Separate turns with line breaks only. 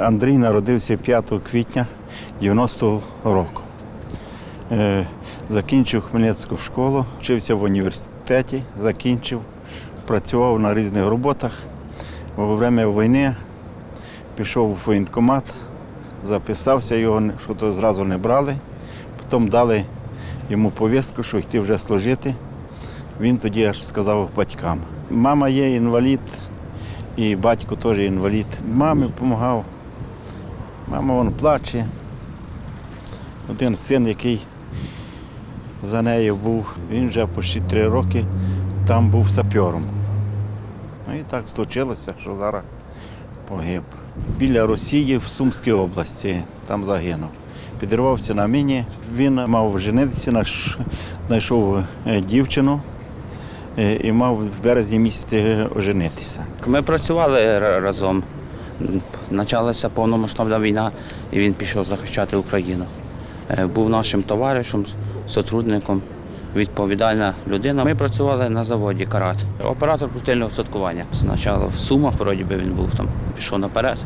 Андрій народився 5 квітня 90-го року. Е, Закінчив Хмельницьку школу, вчився в університеті, закінчив, працював на різних роботах. Во время війни пішов в воєнкомат, записався, його що то зразу не брали. Потім дали йому повістку, що йти вже служити. Він тоді аж сказав батькам. Мама є інвалід, і батько теж інвалід. Мамі допомагав. Мама вон плаче. Один син, який за нею був, він вже почти три роки там був сапером. Ну і так случилося, що зараз погиб. Біля Росії в Сумській області там загинув. Підірвався на міні. Він мав женитися, знайшов е, дівчину е, і мав в березні місяці оженитися.
Ми працювали разом. Почалася повномасштабна війна, і він пішов захищати Україну. Е, Був нашим товаришем, сотрудником, відповідальна людина. Ми працювали на заводі Карат. Оператор крутильного садкування. Спочатку в Сумах, вроді би він був там, пішов наперед.